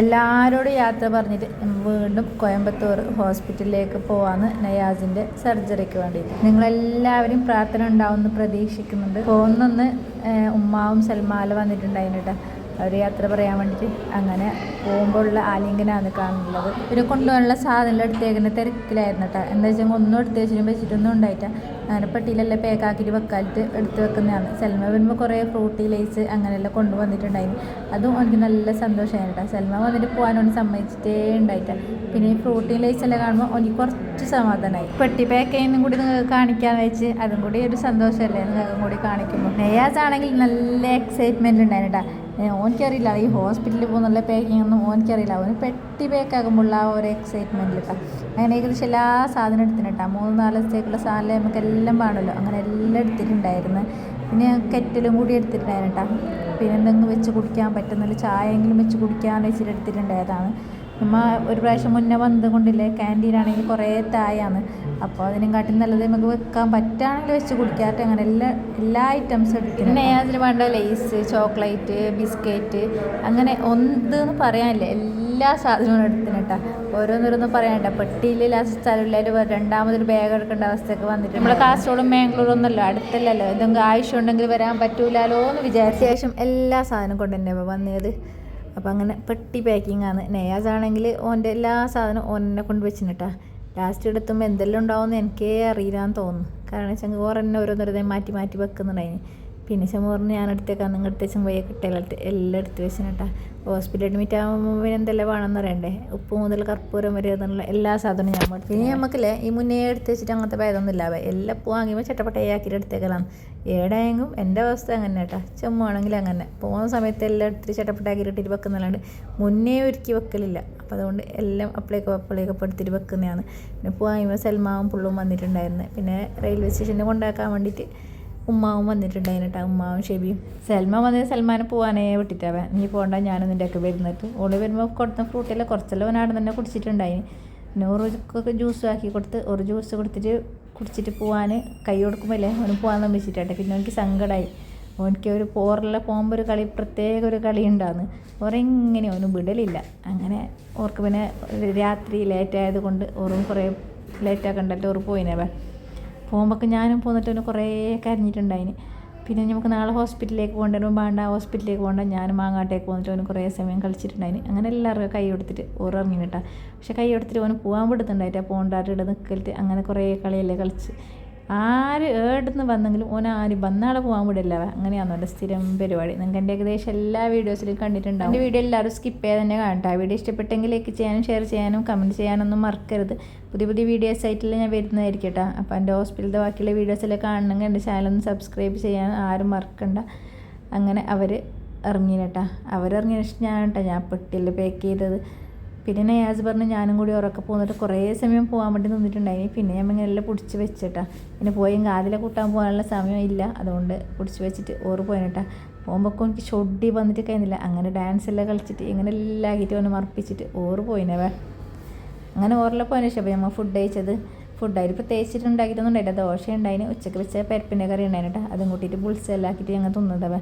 എല്ലാവരോടും യാത്ര പറഞ്ഞിട്ട് വീണ്ടും കോയമ്പത്തൂർ ഹോസ്പിറ്റലിലേക്ക് പോവാന്ന് നയാസിന്റെ സർജറിക്ക് വേണ്ടി നിങ്ങളെല്ലാവരും പ്രാർത്ഥന ഉണ്ടാവുമെന്ന് പ്രതീക്ഷിക്കുന്നുണ്ട്. പോകുന്നൊന്ന് ഉമ്മാവും സൽമാല വന്നിട്ടുണ്ടായിരുന്നു കേട്ടോ അവർ യാത്ര പറയാൻ വേണ്ടിയിട്ട് അങ്ങനെ പോകുമ്പോഴുള്ള ആലിംഗനാണ് കാണുന്നത്. പിന്നെ കൊണ്ടുപോകാനുള്ള സാധനം എടുത്തേക്കുന്ന തിരക്കിലായിരുന്നു കേട്ടോ എന്താ വെച്ചാൽ ഒന്നും എടുത്ത് വെച്ചിട്ടും വെച്ചിട്ടൊന്നും ഉണ്ടായിട്ടാ. അങ്ങനെ പെട്ടിയിലെല്ലാം പേക്കാക്കിയിട്ട് വെക്കാലിട്ട് എടുത്ത് വെക്കുന്നതാണ്. സെൽമ വരുമ്പോൾ കുറേ ഫ്രൂട്ടി ലേസ് അങ്ങനെയെല്ലാം കൊണ്ടുവന്നിട്ടുണ്ടായിരുന്നു അതും എനിക്ക് നല്ല സന്തോഷമായിരുന്നു കേട്ടോ സെൽമ വന്നിട്ട് പോകാനൊന്നും സമ്മതിച്ചിട്ടേ ഉണ്ടായിട്ടാ. പിന്നെ ഈ ഫ്രൂട്ടി ലൈസ് എല്ലാം കാണുമ്പോൾ എനിക്ക് കുറച്ച് സമാധാനമായി പെട്ടി പാക്ക് ചെയ്യുന്നതും കൂടി കാണിക്കാന്ന് വെച്ച് അതും കൂടി ഒരു സന്തോഷമല്ലേ? നിങ്ങൾക്കും കൂടി കാണിക്കുമ്പോൾ നെയ്യാസ് ആണെങ്കിൽ നല്ല എക്സൈറ്റ്മെന്റ് ഉണ്ടായിരുന്നു കേട്ടോ ഓനിക്കറിയില്ല. ഈ ഹോസ്പിറ്റലിൽ പോകുന്നുള്ള പാക്കിംഗ് ഒന്നും ഓനിക്കറിയില്ല. അവന് പെട്ടി പാക്കാകുമ്പോൾ ആ ഒരു എക്സൈറ്റ്മെന്റിൽ കേട്ടോ അങ്ങനെ ഏകദേശം എല്ലാ സാധനം എടുത്തിട്ടാ മൂന്ന് നാല് ദിവസത്തേക്കുള്ള സാധനം നമുക്ക് എല്ലാം വേണമല്ലോ. അങ്ങനെ എല്ലാം എടുത്തിട്ടുണ്ടായിരുന്നു. പിന്നെ കെറ്റിലും കൂടി എടുത്തിട്ടുണ്ടായിരുന്നു കേട്ടോ പിന്നെ എന്തെങ്കിലും വെച്ച് കുടിക്കാൻ പറ്റുന്നില്ല ചായയെങ്കിലും വെച്ച് കുടിക്കാൻ വെച്ചിട്ട് എടുത്തിട്ടുണ്ടായതാണ്. നമ്മ ഒരു പ്രാവശ്യം മുന്നേ വന്നത് കൊണ്ടില്ലേ ക്യാന്റീനാണെങ്കിൽ കുറേ തായാണ് അപ്പോൾ അതിനും കാട്ടി നല്ലത് നമുക്ക് വെക്കാൻ പറ്റുകയാണെങ്കിൽ വെച്ച് കുടിക്കാട്ടെ അങ്ങനെ എല്ലാ എല്ലാ ഐറ്റംസും എടുക്കും പിന്നെ അതിന് വേണ്ട ലേസ് ചോക്ലേറ്റ് ബിസ്ക്കറ്റ് അങ്ങനെ ഒന്ന് പറയാനില്ല. എല്ലാ സാധനവും എടുത്തിട്ടാ ഓരോന്നോരോന്നും പറയാനില്ല. പെട്ടിയിൽ ലാസ്റ്റ് സ്ഥലമില്ലാലും രണ്ടാമതൊരു ബാഗ് എടുക്കേണ്ട അവസ്ഥയൊക്കെ വന്നിട്ട് നമ്മൾ കാസർഗോഡും ബാംഗ്ലൂരും ഒന്നല്ലോ അടുത്തല്ലല്ലോ. എന്തെങ്കിലും ആവശ്യം ഉണ്ടെങ്കിൽ വരാൻ പറ്റൂലല്ലോ എന്ന് വിചാരിച്ച ശേഷം എല്ലാ സാധനവും കൊണ്ട് തന്നെ വന്നത്. അപ്പോൾ അങ്ങനെ പെട്ടി പാക്കിംഗ് ആണ്. നെയ്യാസ് ആണെങ്കിൽ ഓന്റെ എല്ലാ സാധനവും ഓനെ കൊണ്ട് വെച്ചിട്ടാ ലാസ്റ്റ് എടുത്തുമ്പോൾ എന്തെല്ലാം ഉണ്ടാവുമെന്ന് എനിക്കേ അറിയില്ലാന്ന് തോന്നുന്നു. കാരണം വെച്ചാൽ ഓരോന്നോരോ മാറ്റി മാറ്റി വെക്കുന്നുണ്ടായിന്. പിന്നെ ചെമ്മോറിന് ഞാൻ എടുത്തേക്കാം നിങ്ങൾ എടുത്തേച്ചും പോയി. കിട്ടിയാലിട്ട് എല്ലാം എടുത്ത് വെച്ചിട്ടാ ഹോസ്പിറ്റൽ അഡ്മിറ്റ് ആകുമ്പോൾ പിന്നെ എന്തെല്ലാം വേണമെന്ന് അറിയണ്ടേ? ഉപ്പ് മുതൽ കർപ്പൂരം വരെ എന്നുള്ള എല്ലാ സാധനവും ഞാൻ എടുത്തു പിന്നെ നമുക്കില്ലേ ഈ മുന്നേ എടുത്ത് വെച്ചിട്ട് അങ്ങനത്തെ ഭേദമൊന്നും ഇല്ല. എല്ലാം പൂ വാങ്ങിയപ്പോൾ ചട്ടപ്പട്ടയാക്കിയിട്ട് എടുത്തേക്കലാണ്. ഏടായെങ്കിലും എന്റെ അവസ്ഥ അങ്ങനെ കേട്ടോ ചെമ്മാണെങ്കിൽ അങ്ങനെ. പോകുന്ന സമയത്ത് എല്ലാം എടുത്തിട്ട് ചട്ടപ്പട്ടാക്കിയിട്ട് ഇട്ടിട്ട് വെക്കുന്നല്ലാണ്ട് മുന്നേ ഒരുക്കി വെക്കലില്ല. അപ്പോൾ അതുകൊണ്ട് എല്ലാം അപ്പളേക്ക് അപ്പളേക്ക് എടുത്തിട്ട് വെക്കുന്നതാണ്. പിന്നെ പൂ വാങ്ങിയപ്പോൾ സൽമാവും പുള്ളും വന്നിട്ടുണ്ടായിരുന്നു. പിന്നെ റെയിൽവേ സ്റ്റേഷനിൽ കൊണ്ടാക്കാൻ വേണ്ടിയിട്ട് ഉമ്മാവും വന്നിട്ടുണ്ടായിരുന്നു കേട്ടോ ഉമ്മാവും ഷെബിയും. സൽമ വന്നത് സൽമാനെ പോകാനേ വിട്ടിട്ടാവ നീ പോകണ്ട ഞാനും നിന്റെയൊക്കെ വരുന്നിട്ട്. ഓൾ വരുമ്പോൾ കൊടുത്ത ഫ്രൂട്ടിലെ കുറച്ചെല്ലാം അവനാടെ തന്നെ കുടിച്ചിട്ടുണ്ടായിന്. പിന്നെ ഒരു ജ്യൂസ് ആക്കി കൊടുത്ത് ഒരു ജ്യൂസ് കൊടുത്തിട്ട് കുടിച്ചിട്ട് പോകാൻ കൈ കൊടുക്കുമ്പോൾ അല്ലേ അവന് പോകാൻ നമ്പിച്ചിട്ടെ പിന്നെ എനിക്ക് സങ്കടമായി ഓനിക്ക് ഒരു പോറിലെ പോകുമ്പോൾ ഒരു കളി പ്രത്യേക ഒരു കളി ഉണ്ടാന്ന്. ഓരെങ്ങനെ അവന് വിടലില്ല. അങ്ങനെ ഓർക്ക് പിന്നെ രാത്രി ലേറ്റ് ആയതുകൊണ്ട് ഓറും കുറേ ലേറ്റ് ഓർ പോയിനവേ പോകുമ്പോൾ ഞാനും പോന്നിട്ട് അവന് കുറേ കരഞ്ഞിട്ടുണ്ടായിന്. പിന്നെ നമുക്ക് നാളെ ഹോസ്പിറ്റലിലേക്ക് പോകേണ്ടവരും വേണ്ട ഹോസ്പിറ്റലിലേക്ക് പോകണ്ട ഞാൻ മാങ്ങാട്ടേക്ക് പോന്നിട്ട് അവന് കുറേ സമയം കളിച്ചിട്ടുണ്ടായിന്. അങ്ങനെ എല്ലാവരും കൈ കൊടുത്തിട്ട് കേട്ടാ. പക്ഷെ കൈ കൊടുത്തിട്ട് അവന് പോകാൻ വിടുന്നുണ്ടായിട്ട് പോകേണ്ടാട്ട് ഇട നിൽക്കലിട്ട് അങ്ങനെ കുറേ കളിയല്ലേ കളിച്ച്. ആര് ഏടുന്ന് വന്നെങ്കിലും ഓൻ ആര് വന്നാളെ പോകാൻ വിടില്ല. അങ്ങനെയാണോ എന്റെ സ്ഥിരം പരിപാടി. നിങ്ങൾക്ക് എന്റെ ഏകദേശം എല്ലാ വീഡിയോസിലും കണ്ടിട്ടുണ്ടാവും. എന്റെ വീഡിയോ എല്ലാവരും സ്കിപ്പ് ചെയ്ത് തന്നെ കാണട്ടെ. ആ വീഡിയോ ഇഷ്ടപ്പെട്ടെങ്കിൽ ലൈക്ക് ചെയ്യാനും ഷെയർ ചെയ്യാനും കമന്റ് ചെയ്യാനൊന്നും മറക്കരുത്. പുതിയ പുതിയ വീഡിയോസ് ആയിട്ടില്ല ഞാൻ വരുന്നതായിരിക്കും കേട്ടോ അപ്പോൾ എന്റെ ഹോസ്പിറ്റലിലെ ബാക്കിയുള്ള വീഡിയോസെല്ലാം കാണണമെങ്കിൽ എന്റെ ചാനലൊന്ന് സബ്സ്ക്രൈബ് ചെയ്യാൻ ആരും മറക്കണ്ട. അങ്ങനെ അവർ ഇറങ്ങിയിട്ടാ അവരിറങ്ങിയ ഞാൻ കേട്ടോ ഞാൻ പെട്ടിയിൽ പാക്ക് ചെയ്തത്. പിന്നെ നയാസ് പറഞ്ഞ് ഞാനും കൂടി ഉറക്കെ പോന്നിട്ട് കുറേ സമയം പോകാൻ വേണ്ടി നിന്നിട്ടുണ്ടായിരുന്നു പിന്നെ ഞാൻ ഇങ്ങനെ എല്ലാം പിടിച്ച് വെച്ചിട്ടാ. പിന്നെ പോയി കാതിലെ കൂട്ടാൻ പോകാനുള്ള സമയമില്ല അതുകൊണ്ട് പിടിച്ച് വെച്ചിട്ട് ഓറ് പോയിട്ടാ പോകുമ്പോൾ എനിക്ക് ഷൊഡി വന്നിട്ട് കഴിഞ്ഞില്ല അങ്ങനെ ഡാൻസ് എല്ലാം കളിച്ചിട്ട് ഇങ്ങനെ എല്ലാം ആക്കിയിട്ട് ഒന്ന് മറപ്പിച്ചിട്ട് ഓറ് പോയിനവേ അങ്ങനെ ഓറിലെ പോയതിന് ശേഷം നമ്മൾ ഫുഡ് കഴിച്ചത്. ഫുഡായിട്ട് ഇപ്പോൾ തേച്ചിട്ട് ഉണ്ടാക്കിയിട്ടൊന്നും ഉണ്ടായില്ല. ദോശ ഉണ്ടായിന് ഉച്ചയ്ക്ക് വെച്ച പരിപ്പിന്റെ കറി ഉണ്ടായിന് കേട്ടോ അതും കൂട്ടിയിട്ട് പുളിച്ചെല്ലാം ആക്കിയിട്ട് ഞങ്ങൾ തിന്നതവേ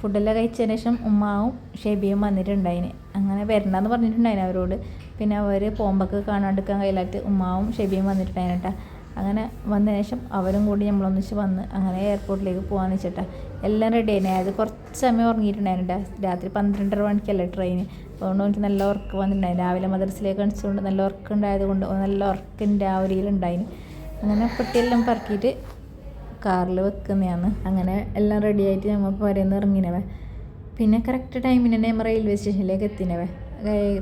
ഫുഡെല്ലാം കഴിച്ചതിന് ശേഷം ഉമ്മാവും ഷെബിയും വന്നിട്ടുണ്ടായിന്. അങ്ങനെ വരണ്ടെന്ന് പറഞ്ഞിട്ടുണ്ടായിന് അവരോട്. പിന്നെ അവർ പോകുമ്പോൾക്ക് കാണാണ്ടിരിക്കാൻ കഴിയില്ലാത്ത ഉമ്മാവും ഷെബിയും വന്നിട്ടുണ്ടായിന് കേട്ടോ അങ്ങനെ വന്നതിന് ശേഷം അവരും കൂടി നമ്മളൊന്നിച്ച് വന്ന് അങ്ങനെ എയർപോർട്ടിലേക്ക് പോകാമെന്ന് വെച്ചിട്ടാ. എല്ലാം റെഡി ആയിരുന്നു അതായത് കുറച്ച് സമയം ഉറങ്ങിയിട്ടുണ്ടായിരുന്നു രാത്രി പന്ത്രണ്ടര മണിക്കല്ലേ ട്രെയിൻ അതുകൊണ്ട് എനിക്ക് നല്ല ഉറക്കം വന്നിട്ടുണ്ടായിരുന്നു രാവിലെ മദ്രസിലേക്ക് അണിച്ചുകൊണ്ട് നല്ല ഉറക്കം ഉണ്ടായത് കൊണ്ട് നല്ല ഉറക്കിന്റെ ആ ഒരു ഉണ്ടായിന് അങ്ങനെ പെട്ടിയെല്ലാം പറക്കിയിട്ട് കാറിൽ വെക്കുന്നതാണ്. അങ്ങനെ എല്ലാം റെഡി ആയിട്ട് നമ്മൾ പുരയിൽ ഇറങ്ങിനവേ. പിന്നെ കറക്റ്റ് ടൈമിന് തന്നെ നമ്മൾ റെയിൽവേ സ്റ്റേഷനിലേക്ക് എത്തിനവേ.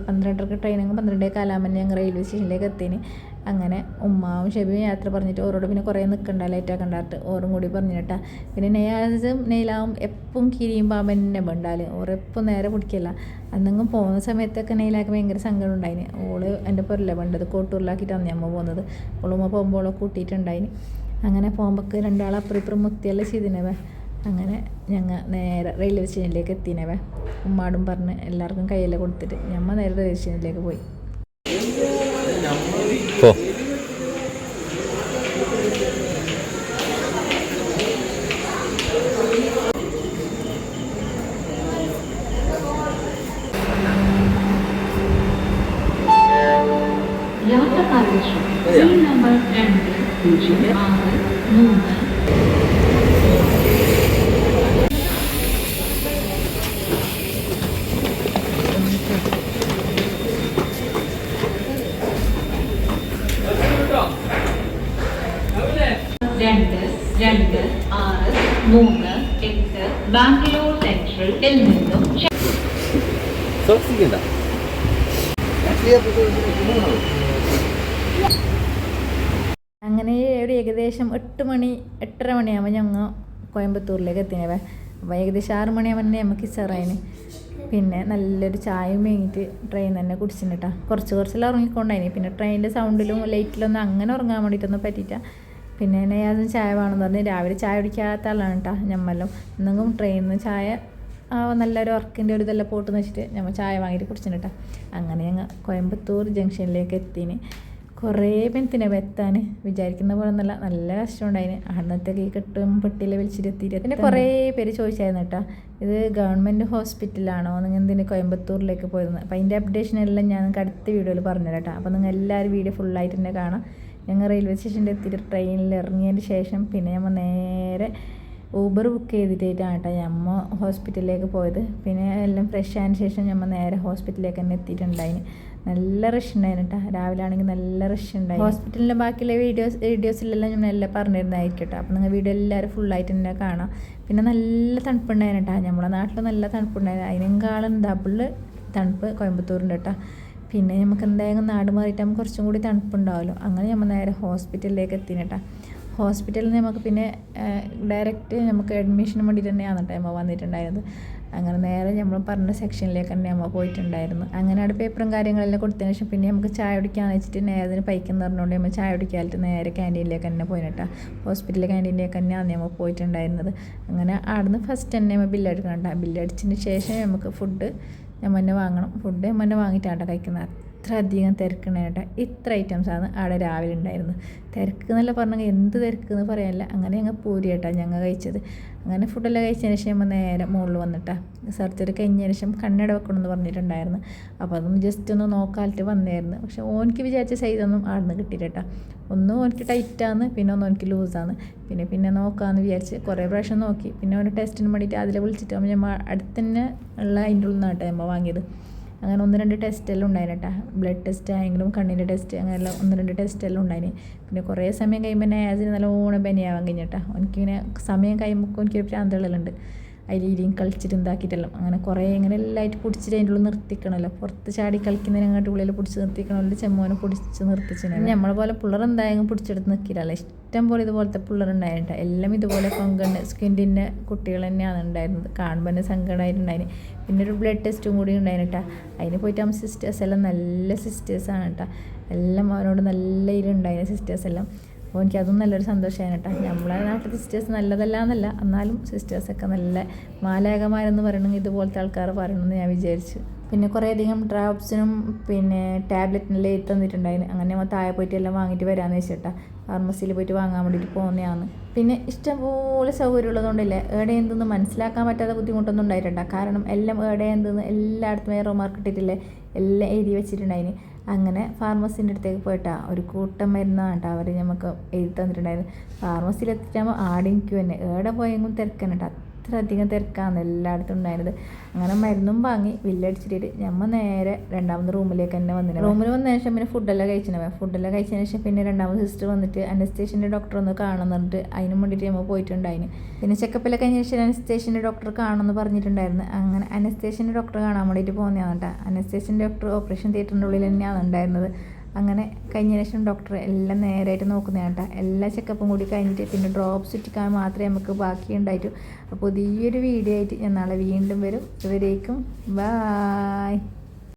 പന്ത്രണ്ടരക്ക് ട്രെയിനെങ്കിൽ പന്ത്രണ്ടേ കാലാകുമ്പോൾ ഞങ്ങൾ റെയിൽവേ സ്റ്റേഷനിലേക്ക് എത്തിന്. അങ്ങനെ ഉമ്മാവും ഷെബിയും യാത്ര പറഞ്ഞിട്ട് ഓരോട് പിന്നെ കുറേ നിൽക്കണ്ട ലേറ്റ് ആക്കണ്ടാട്ട് ഓറും കൂടി പറഞ്ഞിട്ടാ. പിന്നെ നെയ്യാസും നെയ്ലാവും എപ്പം കിരിയും പാമ്പൻ തന്നെ ബണ്ടാൽ. നേരെ പിടിക്കില്ല. അന്നെങ്കിലും പോകുന്ന സമയത്തൊക്കെ നെയ്ലാക്കി ഭയങ്കര സങ്കടം ഉണ്ടായിന്. ഓൾ എന്റെ പൊരല്ലേ വേണ്ടത് കോട്ടൂരിലാക്കിയിട്ടാണ് അമ്മ പോകുന്നത് ഓളുമ്മ പോകുമ്പോൾ ഓളെ കൂട്ടിയിട്ടുണ്ടായിന് അങ്ങനെ പോകുമ്പോൾ രണ്ടാളെ അപ്പുറം ഇപ്പുറം മുത്തിയെല്ലാം ചെയ്തിനവേ. അങ്ങനെ ഞങ്ങൾ നേരെ റെയിൽവേ സ്റ്റേഷനിലേക്ക് എത്തിനവേ. ഉമ്മാടും പറഞ്ഞ് എല്ലാവർക്കും കയ്യിൽ കൊടുത്തിട്ട് ഞമ്മ നേരെ റെയിൽവേ സ്റ്റേഷനിലേക്ക് പോയി. പോ ഈ നമ്പർ രണ്ട് പൂജ്യം ആറ് മൂന്ന് രണ്ട് രണ്ട് ആറ് മൂന്ന് എട്ട് ബാംഗ്ലൂർ സെൻട്രൽ നിന്നും ശ്രദ്ധിക്കണ്ട അങ്ങനെ ഒരു ഏകദേശം എട്ട് മണി എട്ടര മണിയാകുമ്പോൾ ഞങ്ങൾ കോയമ്പത്തൂരിലേക്ക് എത്തിനവ അപ്പോൾ ഏകദേശം ആറ് മണിയാകുമ്പോൾ തന്നെ നമുക്ക് ഇച്ചറായിന് പിന്നെ നല്ലൊരു ചായയും വേങ്ങിയിട്ട് ട്രെയിൻ തന്നെ കുടിച്ചിട്ടാ കുറച്ച് കുറച്ചെല്ലാം ഉറങ്ങിക്കൊണ്ടായിന്. പിന്നെ ട്രെയിനിന്റെ സൗണ്ടിലും ലൈറ്റിലൊന്നും അങ്ങനെ ഉറങ്ങാൻ വേണ്ടിയിട്ടൊന്നും പറ്റിയിട്ട പിന്നെ എന്നെ അത് ചായ വേണമെന്ന് പറഞ്ഞ് രാവിലെ ചായ കുടിക്കാത്ത ആളാണ് കേട്ടോ ഞമ്മല്ലോ എന്നെങ്കിലും ട്രെയിനിൽ നിന്ന് ചായ നല്ലൊരു ഉറക്കിന്റെ ഒരു ഇതെല്ലാം പോട്ടെന്ന് വെച്ചിട്ട് ഞമ്മ ചായ വാങ്ങിയിട്ട് കുടിച്ചിട്ടാ അങ്ങനെ ഞങ്ങൾ കോയമ്പത്തൂർ ജംഗ്ഷനിലേക്ക് എത്തിന്. കുറേ പെൻത്തിനെ എത്താൻ വിചാരിക്കുന്ന പോലെ ഒന്നല്ല നല്ല കഷ്ടമുണ്ടായിന്. അന്നത്തേക്ക് കിട്ടും കെട്ടും പെട്ടിയിൽ വിളിച്ചിട്ട് എത്തിയിട്ട് പിന്നെ കുറേ പേര് ചോദിച്ചായിരുന്നു കേട്ടോ ഇത് ഗവൺമെന്റ് ഹോസ്പിറ്റലാണോ നിങ്ങൾ എന്തിന് കോയമ്പത്തൂരിലേക്ക് പോയിരുന്നു അപ്പോൾ അതിന്റെ അപ്ഡേഷൻ എല്ലാം ഞാൻ നിങ്ങൾക്ക് അടുത്ത വീഡിയോയിൽ പറഞ്ഞു കേട്ടോ. അപ്പോൾ നിങ്ങൾ എല്ലാവരും വീഡിയോ ഫുള്ളായിട്ട് തന്നെ കാണാം. ഞങ്ങൾ റെയിൽവേ സ്റ്റേഷനിൽ എത്തിയിട്ട് ട്രെയിനിൽ ഇറങ്ങിയതിന് ശേഷം പിന്നെ നമ്മൾ നേരെ ഊബർ ബുക്ക് ചെയ്തിട്ടാണ് കേട്ടോ ഞമ്മ ഹോസ്പിറ്റലിലേക്ക് പോയത്. പിന്നെ എല്ലാം ഫ്രഷ് ആയതിന് ശേഷം ഞമ്മ നേരെ ഹോസ്പിറ്റലിലേക്ക് തന്നെ എത്തിയിട്ടുണ്ടായിന്. നല്ല റഷ് ഉണ്ടായിരുന്നു രാവിലെ ആണെങ്കിൽ നല്ല റഷ് ഉണ്ടായി ഹോസ്പിറ്റലിന്റെ ബാക്കിയുള്ള വീഡിയോസ് വീഡിയോസിലെല്ലാം ഞാൻ എല്ലാം പറഞ്ഞിരുന്നതായിരിക്കും കേട്ടോ അപ്പോൾ നിങ്ങൾ വീഡിയോ എല്ലാവരും ഫുള്ളായിട്ട് തന്നെ കാണാം. പിന്നെ നല്ല തണുപ്പുണ്ടായിരുന്നു കേട്ടോ നമ്മുടെ നാട്ടിൽ നല്ല തണുപ്പുണ്ടായിരുന്നു. അതിനേക്കാളും ഡബിൾ തണുപ്പ് കോയമ്പത്തൂരുണ്ട് കേട്ടോ പിന്നെ നമുക്ക് എന്തായാലും നാട് മാറിയിട്ട് നമുക്ക് കുറച്ചും കൂടി തണുപ്പുണ്ടാവുമല്ലോ അങ്ങനെ നമ്മൾ നേരെ ഹോസ്പിറ്റലിലേക്ക് എത്തിനേട്ടാ ഹോസ്പിറ്റലിൽ നിന്ന് നമുക്ക് പിന്നെ ഡയറക്റ്റ് നമുക്ക് അഡ്മിഷന് വേണ്ടിയിട്ട് തന്നെയാണ് കേട്ടോ നമ്മൾ വന്നിട്ടുണ്ടായിരുന്നത്. അങ്ങനെ നേരെ നമ്മൾ പറഞ്ഞ സെക്ഷനിലേക്ക് തന്നെ അമ്മ പോയിട്ടുണ്ടായിരുന്നു. അങ്ങനെ അവിടെ പേപ്പറും കാര്യങ്ങളെല്ലാം കൊടുത്തതിന് ശേഷം പിന്നെ നമുക്ക് ചായ കുടിക്കാന്ന് വെച്ചിട്ട് നേരെ അതിന് പൈക്കെന്ന് പറഞ്ഞുകൊണ്ട് നമ്മൾ ചായ കുടിക്കാനായിട്ട് നേരെ ക്യാന്റീനിലേക്ക് തന്നെ പോയിട്ടാ ഹോസ്പിറ്റലിലെ ക്യാന്റീനിലേക്ക് തന്നെയാണ് നമ്മൾ പോയിട്ടുണ്ടായിരുന്നത്. അങ്ങനെ അവിടുന്ന് ഫസ്റ്റ് തന്നെ നമ്മൾ ബില്ലടിക്കണം കേട്ടോ ബില്ലടിച്ചതിന് ശേഷം നമുക്ക് ഫുഡ് നമ്മൾ തന്നെ വാങ്ങണം. ഫുഡ് തന്നെ വാങ്ങിയിട്ടാണ് കഴിക്കുന്നത്. അത്ര അധികം തിരക്കണേ കേട്ടോ. ഇത്ര ഐറ്റംസാണ് അവിടെ രാവിലെ ഉണ്ടായിരുന്നത്. തിരക്ക് എന്നല്ല പറഞ്ഞെങ്കിൽ എന്ത് തിരക്ക് എന്ന് പറയാനില്ല. അങ്ങനെ ഞങ്ങൾ പൂരി കേട്ടോ ഞങ്ങൾ കഴിച്ചത്. അങ്ങനെ ഫുഡെല്ലാം കഴിച്ചതിന് ശേഷം നേരെ മുകളിൽ വന്നിട്ടാ. സർജറി കഴിഞ്ഞതിന് ശേഷം കണ്ണട വെക്കണമെന്ന് പറഞ്ഞിട്ടുണ്ടായിരുന്നു. അപ്പോൾ അതൊന്ന് ജസ്റ്റ് ഒന്ന് നോക്കാലിട്ട് വന്നായിരുന്നു. പക്ഷെ ഓനിക്ക് വിചാരിച്ച സൈസൊന്നും ആടുന്ന് കിട്ടിയിട്ടാ ഒന്ന് ഓനിക്ക് ടൈറ്റാന്ന് പിന്നെ ഒന്ന് ഓനിക്ക് ലൂസാണ് പിന്നെ പിന്നെ നോക്കാമെന്ന് വിചാരിച്ച് കുറേ പ്രാവശ്യം നോക്കി. പിന്നെ ഒരു ടെസ്റ്റിന് വേണ്ടിയിട്ട് അതിൽ വിളിച്ചിട്ട് നമ്മൾ അടുത്തന്നെ ഉള്ള അതിന്റെ ഉള്ളിൽ നിന്നാട്ടോ നമ്മൾ വാങ്ങിയത്. അങ്ങനെ ഒന്ന് രണ്ട് ടെസ്റ്റ് എല്ലാം ഉണ്ടായിരുന്നു കേട്ടോ ബ്ലഡ് ടെസ്റ്റ് ആയെങ്കിലും കണ്ണിന്റെ ടെസ്റ്റ് അങ്ങനെയെല്ലാം ഒന്ന് രണ്ട് ടെസ്റ്റ് എല്ലാം ഉണ്ടായിന്. പിന്നെ കുറേ സമയം കഴിയുമ്പോൾ നയാസിന് നല്ലോണം പനിയാവാൻ കഴിഞ്ഞിട്ടാ എനിക്കിങ്ങനെ സമയം കഴിയുമ്പോൾ എനിക്കൊരു പ്രാന്തകളുണ്ട് അതിൽ ഇരിയും കളിച്ചിട്ട് ഇതാക്കിയിട്ടെല്ലാം. അങ്ങനെ കുറേ ഇങ്ങനെ എല്ലായിട്ട് പിടിച്ചിട്ട് അതിന്റെ ഉള്ളിൽ നിർത്തിക്കണമല്ലോ പുറത്ത് ചാടി കളിക്കുന്നതിനങ്ങോട്ട് ഉള്ളിൽ പിടിച്ച് നിർത്തിക്കണമല്ലോ ചെമ്മോനെ പിടിച്ച് നിർത്തിച്ചു നമ്മളെ പോലെ പിള്ളേർ എന്തായാലും പിടിച്ചെടുത്ത് നിൽക്കില്ലല്ലോ ഇഷ്ടം പോലെ ഇതുപോലത്തെ പിള്ളേരുണ്ടായിട്ടാ എല്ലാം ഇതുപോലെ പങ്കുണ്ട്. സ്കിൻഡിന്റെ കുട്ടികൾ തന്നെയാണ് ഉണ്ടായിരുന്നത്. കാണുമ്പോൾ തന്നെ സങ്കടമായിട്ടുണ്ടായിന് പിന്നെ ഒരു ബ്ലഡ് ടെസ്റ്റും കൂടി ഉണ്ടായിട്ടാ അതിന് പോയിട്ട് സിസ്റ്റേഴ്സ് എല്ലാം നല്ല സിസ്റ്റേഴ്സാണ് കേട്ടോ എല്ലാം അവനോട് നല്ല ഇരുണ്ടായിരുന്നു സിസ്റ്റേഴ്സ് എല്ലാം. അപ്പോൾ എനിക്ക് അതും നല്ലൊരു സന്തോഷമാണ് കേട്ടോ നമ്മളെ നാട്ടിൽ സിസ്റ്റേഴ്സ് നല്ലതല്ല എന്നല്ല. എന്നാലും സിസ്റ്റേഴ്സൊക്കെ നല്ല മാലാകമാരെന്ന് പറയണമെങ്കിൽ ഇതുപോലത്തെ ആൾക്കാർ പറയണമെന്ന് ഞാൻ വിചാരിച്ചു. പിന്നെ കുറേയധികം ഡ്രോപ്സിനും പിന്നെ ടാബ്ലറ്റിനെല്ലാം തന്നിട്ടുണ്ടായിരുന്നു. അങ്ങനെ താഴെ പോയിട്ട് എല്ലാം വാങ്ങിയിട്ട് വരാമെന്ന് വെച്ചിട്ടാ ഫാർമസിയിൽ പോയിട്ട് വാങ്ങാൻ വേണ്ടിയിട്ട് പോകുന്നതാണ് പിന്നെ ഇഷ്ടംപോലെ സൗകര്യം ഉള്ളതുകൊണ്ടില്ലേ എവിടെ എന്തെന്ന് മനസ്സിലാക്കാൻ പറ്റാത്ത ബുദ്ധിമുട്ടൊന്നും ഉണ്ടായിട്ടില്ല. കാരണം എല്ലാം എവിടെ എന്തെന്ന് എല്ലായിടത്തും ഏറോ മാർക്കിട്ടിട്ടില്ലേ എല്ലാം എഴുതി വെച്ചിട്ടുണ്ടായിന്. അങ്ങനെ ഫാർമസിന്റെ അടുത്തേക്ക് പോയിട്ടാ ഒരു കൂട്ടം മരുന്നാണ് കേട്ടോ അവർ നമുക്ക് എഴുതി തന്നിട്ടുണ്ടായിരുന്നു ഫാർമസിയിൽ എത്തിച്ചാകുമ്പോൾ ആടെ എനിക്ക് തന്നെ എവിടെ പോയെങ്കിലും തിരക്കാണ് അത്ര അധികം തിരക്കാണ് എല്ലായിടത്തും ഉണ്ടായിരുന്നത്. അങ്ങനെ മരുന്നും വാങ്ങി വില്ലടിച്ചിട്ട് ഞമ്മ നേരെ രണ്ടാമത് റൂമിലേക്ക് തന്നെ വന്നിട്ട് റൂമിൽ വന്ന ശേഷം പിന്നെ ഫുഡെല്ലാം കഴിച്ചിട്ടുണ്ടാവും ഫുഡെല്ലാം കഴിച്ചതിന് ശേഷം പിന്നെ രണ്ടാമത് സിസ്റ്റർ വന്നിട്ട് അനസ്റ്റേഷന്റെ ഡോക്ടർ ഒന്ന് കാണാൻ പറഞ്ഞിട്ട് അതിന് വേണ്ടിയിട്ട് നമ്മൾ പോയിട്ടുണ്ടായിന്. പിന്നെ ചെക്കപ്പിലൊക്കെ കഴിഞ്ഞ ശേഷം അനസ്റ്റേഷന്റെ ഡോക്ടർ കാണുമെന്ന് പറഞ്ഞിട്ടുണ്ടായിരുന്നു. അങ്ങനെ അനസ്റ്റേഷന്റെ ഡോക്ടർ കാണാൻ വേണ്ടിയിട്ട് പോകുന്നതാണ് കേട്ടോ. അനസ്റ്റേഷൻ ഡോക്ടർ ഓപ്പറേഷൻ തിയേറ്ററിന്റെ ഉള്ളിൽ തന്നെയാണ് ഉണ്ടായിരുന്നത്. അങ്ങനെ കഴിഞ്ഞ ശേഷം ഡോക്ടർ എല്ലാം നേരായിട്ട് നോക്കുന്നതാണ് കേട്ടോ. എല്ലാ ചെക്കപ്പും കൂടി കഴിഞ്ഞിട്ട് പിന്നെ ഡ്രോപ്സ് ഇട്ടിക്കാൻ മാത്രമേ നമുക്ക് ബാക്കി ഉണ്ടായിട്ടു. അപ്പോൾ പുതിയൊരു വീഡിയോ ആയിട്ട് ഞാൻ നാളെ വീണ്ടും വരും. ഇവരേക്കും ബായ്